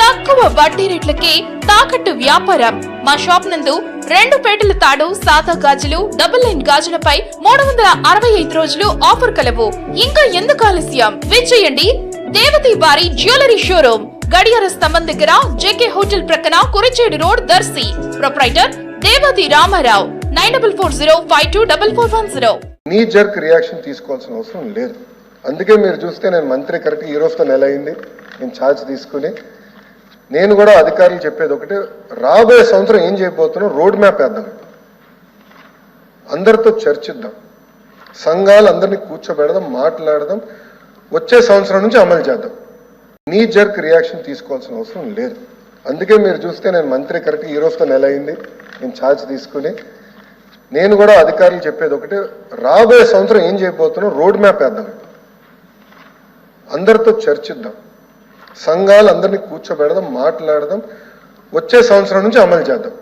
తక్కువ వడ్డీ రేట్లకే తాకట్టు వ్యాపారం. మా షాప్ నందు రెండు పేటల తాడు సాదా గాజులు డబుల్ లైన్ గాజులపై మూడు వందల అరవై ఐదు రోజులు ఆఫర్ కలవు. ఇంకా ఎందుకు ఆలస్యం? విచ్చేయండి దేవతి వారి జ్యువెలరీ షోరూమ్ గడియార స్తంభం దగ్గర జేకే హోటల్ ప్రక్కన Kurichedu road Darsi. Proprietor Devathi Ramarao nine double four zero five two double four one zero. Knee jerk reaction తీసుకోవాల్సిన అవసరం లేదు. అందుకే మీరు చూస్తే నేను మంత్రి కరెక్ట్ ఈ రోజుతో నెల అయింది. నేను ఛార్జ్ తీసుకుని నేను కూడా అధికారులు చెప్పేది ఒకటి రాబోయే సంవత్సరం ఏం చేయబోతున్నాం? రోడ్ మ్యాప్ వేద్దాం అందరితో చర్చిద్దాం. సంఘాలు అందరినీ కూర్చోబెడదాం మాట్లాడదాం. వచ్చే సంవత్సరం నుంచి అమలు చేద్దాం. నీ జర్క్ రియాక్షన్ తీసుకోవాల్సిన అవసరం లేదు. అందుకే మీరు చూస్తే నేను మంత్రి కరెక్ట్ ఈ రోజుతో నెల అయింది. నేను ఛార్జ్ తీసుకుని నేను కూడా అధికారులు చెప్పేది ఒకటి రాబోయే సంవత్సరం ఏం చేయబోతున్నాం? రోడ్ మ్యాప్ వేద్దాం అందరితో చర్చిద్దాం. సంఘాలు అందరినీ కూర్చోబెడదాం మాట్లాడదాం వచ్చే సంవత్సరం నుంచి అమలు చేద్దాం.